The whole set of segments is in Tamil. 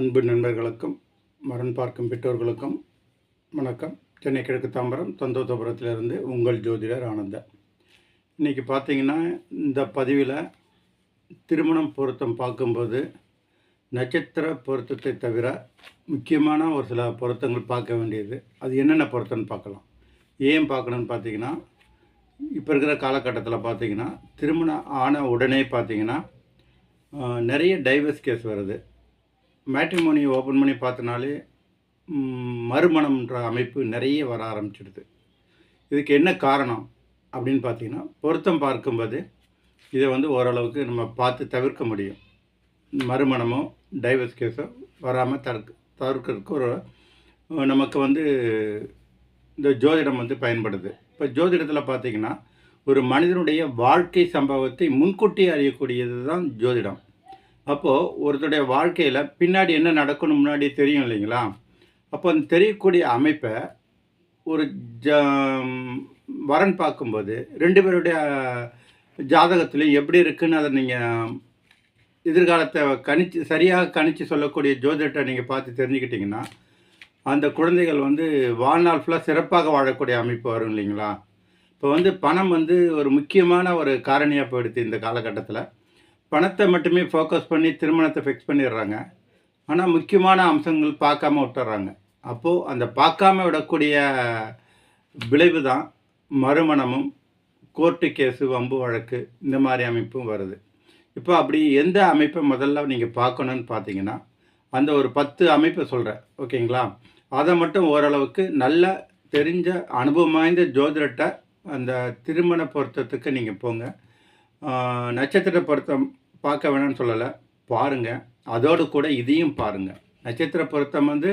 அன்பு நண்பர்களுக்கும் மரண் பார்க்கும் பெற்றோர்களுக்கும் வணக்கம். சென்னை கிழக்கு தாம்பரம் தந்தோத்தபுரத்திலிருந்து உங்கள் ஜோதிடர் ஆனந்தன். இன்றைக்கி பார்த்தீங்கன்னா இந்த பதிவில் திருமணம் பொருத்தம் பார்க்கும்போது நட்சத்திர பொருத்தத்தை தவிர முக்கியமான ஒரு சில பொருத்தங்கள் பார்க்க வேண்டியது. அது என்னென்ன பொருத்தம்னு பார்க்கலாம். ஏன் பார்க்கணுன்னு பார்த்தீங்கன்னா இப்போ இருக்கிற காலகட்டத்தில் பார்த்தீங்கன்னா திருமணம் ஆன உடனே பார்த்தீங்கன்னா நிறைய டைவர்ஸ் கேஸ் வருது. மேட்ரிமோனி ஓப்பன் பண்ணி பார்த்தனாலே மறுமணம்ன்ற அமைப்பு நிறைய வர ஆரம்பிச்சிடுது. இதுக்கு என்ன காரணம் அப்படின்னு பார்த்தீங்கன்னா பொருத்தம் பார்க்கும்போது இதை வந்து ஓரளவுக்கு நம்ம பார்த்து தவிர்க்க முடியும். மறுமணமோ டைவர்ஸ் கேஸோ வராமல் தடுக்க தவிர்க்கிறதுக்கு ஒரு நமக்கு வந்து இந்த ஜோதிடம் வந்து பயன்படுது. இப்போ ஜோதிடத்தில் பார்த்தீங்கன்னா ஒரு மனிதனுடைய வாழ்க்கை சம்பவத்தை முன்கூட்டி அறியக்கூடியது தான் ஜோதிடம். அப்போது ஒருத்தருடைய வாழ்க்கையில் பின்னாடி என்ன நடக்கணும் முன்னாடி தெரியும் இல்லைங்களா? அப்போ அந்த தெரியக்கூடிய அமைப்பை ஒரு ஜ வரன் பார்க்கும்போது ரெண்டு பேருடைய ஜாதகத்துலையும் எப்படி இருக்குன்னு அதை நீங்கள் எதிர்காலத்தை கணிச்சு சரியாக கணிச்சு சொல்லக்கூடிய ஜோதிடத்தை நீங்கள் பார்த்து தெரிஞ்சுக்கிட்டிங்கன்னா அந்த குழந்தைகள் வந்து வாழ்நாள் ஃபுல்லாக சிறப்பாக வாழக்கூடிய அமைப்பு வரும் இல்லைங்களா? இப்போ வந்து பணம் வந்து ஒரு முக்கியமான ஒரு காரணியாக போயிடுது இந்த காலகட்டத்தில். பணத்தை மட்டுமே ஃபோக்கஸ் பண்ணி திருமணத்தை ஃபிக்ஸ் பண்ணிடுறாங்க. ஆனால் முக்கியமான அம்சங்கள் பார்க்காம விட்டுறாங்க. அப்போது அந்த பார்க்காம விடக்கூடிய விளைவு தான் மறுமணமும் கோர்ட்டு கேஸு வம்பு வழக்கு இந்த மாதிரி அமைப்பும் வருது. இப்போ அப்படி எந்த அமைப்பை முதல்ல நீங்கள் பார்க்கணுன்னு பார்த்தீங்கன்னா அந்த ஒரு பத்து அமைப்பை சொல்கிறேன் ஓகேங்களா? அதை மட்டும் ஓரளவுக்கு நல்ல தெரிஞ்ச அனுபவம் வாய்ந்த ஜோதிடத்தை அந்த திருமண பொருத்தத்துக்கு நீங்கள் போங்க. நட்சத்திர பொருத்தம் பார்க்க வேணாம்னு சொல்லலை. பாருங்கள் அதோடு கூட இதையும் பாருங்கள் நட்சத்திர பொருத்தம் வந்து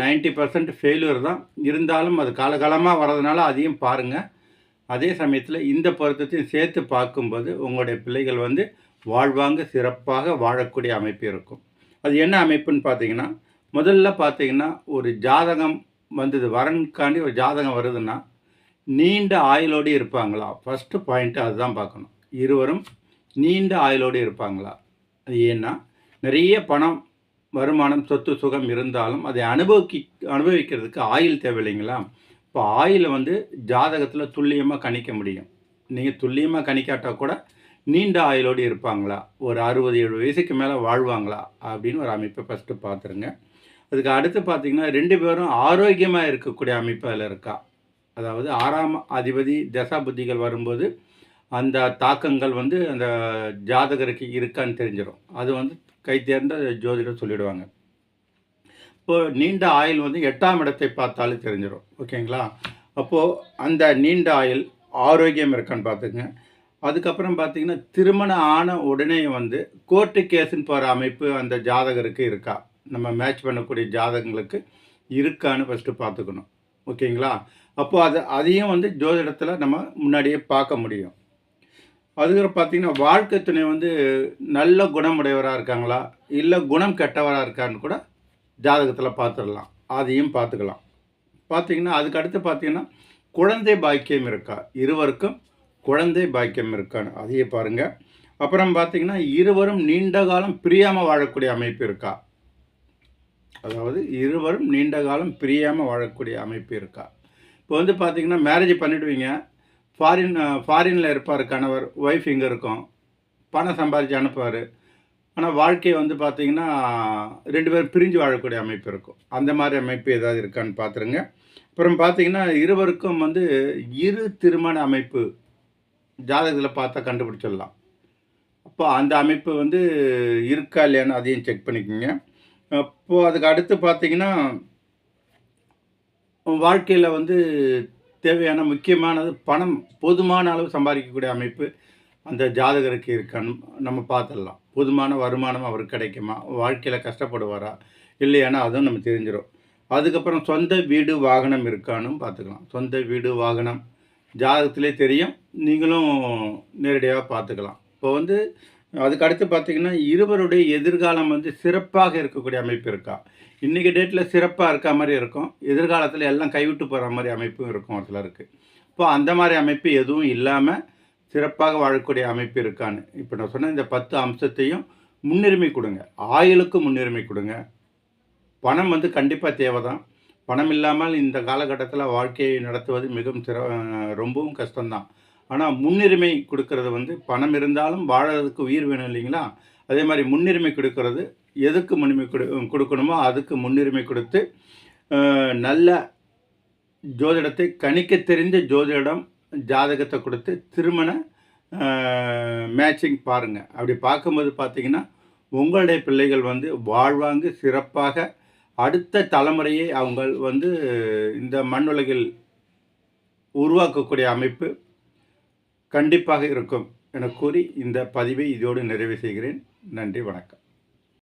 நைன்ட்டி பர்சன்ட் ஃபெயிலியர் தான். இருந்தாலும் அது காலகாலமாக வர்றதுனால அதையும் பாருங்கள் அதே சமயத்தில் இந்த பொருத்தத்தையும் சேர்த்து பார்க்கும்போது உங்களுடைய பிள்ளைகள் வந்து வாழ்வாங்க சிறப்பாக வாழக்கூடிய அமைப்பு இருக்கும். அது என்ன அமைப்புன்னு பார்த்தீங்கன்னா முதல்ல பார்த்தீங்கன்னா ஒரு ஜாதகம் வந்தது வரனுக்காண்டி ஒரு ஜாதகம் வருதுன்னா நீண்ட ஆயுளோடு இருப்பாங்களா? ஃபஸ்ட்டு பாயிண்ட்டு அதுதான் பார்க்கணும். இருவரும் நீண்ட ஆயுளோடு இருப்பாங்களா? அது ஏன்னா நிறைய பணம் வருமானம் சொத்து சுகம் இருந்தாலும் அதை அனுபவிக்கி அனுபவிக்கிறதுக்கு ஆயில் தேவை இல்லைங்களா? இப்போ ஆயிலை வந்து ஜாதகத்தில் துல்லியமாக கணிக்க முடியும். நீங்கள் துல்லியமாக கணிக்காட்டா கூட நீண்ட ஆயுளோடு இருப்பாங்களா? ஒரு அறுபது எழுபது வயசுக்கு மேலே வாழ்வாங்களா? அப்படின்னு ஒரு அமைப்பை ஃபஸ்ட்டு பார்த்துருங்க. அதுக்கு அடுத்து பார்த்திங்கன்னா ரெண்டு பேரும் ஆரோக்கியமாக இருக்கக்கூடிய அமைப்பு அதில் இருக்கா? அதாவது ஆறாம் அதிபதி தசா புத்திகள் வரும்போது அந்த தாக்கங்கள் வந்து அந்த ஜாதகருக்கு இருக்கான்னு தெரிஞ்சிடும் அது வந்து கை தேர்ந்த ஜோதிடர் சொல்லிடுவாங்க. இப்போ நீண்ட ஆயுள் வந்து எட்டாம் இடத்தை பார்த்தாலும் தெரிஞ்சிடும் ஓகேங்களா? அப்போது அந்த நீண்ட ஆயுள் ஆரோக்கியம் இருக்கான்னு பார்த்துக்குங்க அதுக்கப்புறம் பார்த்திங்கன்னா திருமணம் ஆன உடனே வந்து கோர்ட்டு கேஸுன்னு போகிற அமைப்பு அந்த ஜாதகருக்கு இருக்கா? நம்ம மேட்ச் பண்ணக்கூடிய ஜாதகங்களுக்கு இருக்கான்னு ஃபஸ்ட்டு பார்த்துக்கணும். ஓகேங்களா? அப்போது அது அதையும் வந்து ஜோதிடத்தில் நம்ம முன்னாடியே பார்க்க முடியும். அதுக்கப்புறம் பார்த்தீங்கன்னா வாழ்க்கை துணை வந்து நல்ல குணமுடையவராக இருக்காங்களா? இல்லை குணம் கெட்டவராக இருக்கான்னு கூட ஜாதகத்தில் பார்த்துடலாம். அதையும் பார்த்துக்கலாம். பார்த்தீங்கன்னா அதுக்கு அடுத்து பார்த்தீங்கன்னா குழந்தை பாக்கியம் இருக்கா? இருவருக்கும் குழந்தை பாக்கியம் இருக்கான்னு. அதையே பாருங்கள் அப்புறம் பார்த்தீங்கன்னா இருவரும் நீண்ட காலம் பிரியாமல் வாழக்கூடிய அமைப்பு இருக்கா? அதாவது இருவரும் நீண்ட காலம் பிரியாமல் வாழக்கூடிய அமைப்பு இருக்கா? இப்போ வந்து பார்த்தீங்கன்னா மேரேஜ் பண்ணிவிடுவீங்க ஃபாரின் ஃபாரினில் இருப்பார் கணவர் ஒய்ஃப் இங்கே இருக்கும். பணம் சம்பாதிச்சு அனுப்புவார். ஆனால் வாழ்க்கை வந்து பார்த்திங்கன்னா ரெண்டு பேரும் பிரிஞ்சு வாழக்கூடிய அமைப்பு இருக்கும். அந்த மாதிரி அமைப்பு ஏதாவது இருக்கான்னு பார்த்துருங்க அப்புறம் பார்த்தீங்கன்னா இருவருக்கும் வந்து இரு திருமண அமைப்பு ஜாதகத்தில் பார்த்தா கண்டுபிடிச்சிடலாம். அப்போ அந்த அமைப்பு வந்து இருக்கா இல்லையான்னு அதையும் செக் பண்ணிக்கோங்க. அப்போது அதுக்கு அடுத்து பார்த்திங்கன்னா வாழ்க்கையில் வந்து தேவையான முக்கியமானது பணம் போதுமான அளவு சம்பாதிக்கக்கூடிய அமைப்பு அந்த ஜாதகருக்கு இருக்கான்னு நம்ம பார்த்துடலாம். போதுமான வருமானம் அவருக்கு கிடைக்குமா? வாழ்க்கையில் கஷ்டப்படுவாரா? இல்லையானா அதுவும் நம்ம தெரிஞ்சிடும் அதுக்கப்புறம் சொந்த வீடு வாகனம் இருக்கானும் பார்த்துக்கலாம். சொந்த வீடு வாகனம் ஜாதகத்திலே தெரியும். நீங்களும் நேரடியாக பார்த்துக்கலாம். இப்போ வந்து அதுக்கு அடுத்து பார்த்தீங்கன்னா இருவருடைய எதிர்காலம் வந்து சிறப்பாக இருக்கக்கூடிய அமைப்பு இருக்கா? இன்றைக்கி டேட்டில் சிறப்பாக இருக்க மாதிரி இருக்கும். எதிர்காலத்தில் எல்லாம் கைவிட்டு போகிற மாதிரி அமைப்பும் இருக்கும் அதில் இருக்குது இப்போ அந்த மாதிரி அமைப்பு எதுவும் இல்லாமல் சிறப்பாக வாழக்கூடிய அமைப்பு இருக்கான்னு. இப்போ நான் சொன்ன இந்த பத்து அம்சத்தையும் முன்னுரிமை கொடுங்க. ஆயுளுக்கு முன்னுரிமை கொடுங்க. பணம் வந்து கண்டிப்பாக தேவை தான் பணம் இல்லாமல் இந்த காலகட்டத்தில் வாழ்க்கையை நடத்துவது மிகவும் சிற ரொம்பவும் கஷ்டம்தான். ஆனால் முன்னுரிமை கொடுக்கறது வந்து பணம் இருந்தாலும் வாழறதுக்கு உயிர் வேணும் இல்லைங்களா? அதே மாதிரி முன்னுரிமை கொடுக்கறது எதுக்கு முன்னுரிமை கொடு கொடுக்கணுமோ அதுக்கு முன்னுரிமை கொடுத்து நல்ல ஜோதிடத்தை கணிக்க தெரிந்த ஜோதிடம் ஜாதகத்தை கொடுத்து திருமண மேட்சிங் பாருங்கள் அப்படி பார்க்கும்போது பார்த்தீங்கன்னா உங்களுடைய பிள்ளைகள் வந்து வாழ்வாங்கு சிறப்பாக அடுத்த தலைமுறையை அவங்க வந்து இந்த மண்ணுலகில் உருவாக்கக்கூடிய அமைப்பு கண்டிப்பாக இருக்கும் என கூறி இந்த பதிவை இதோடு நிறைவு செய்கிறேன். நன்றி வணக்கம்.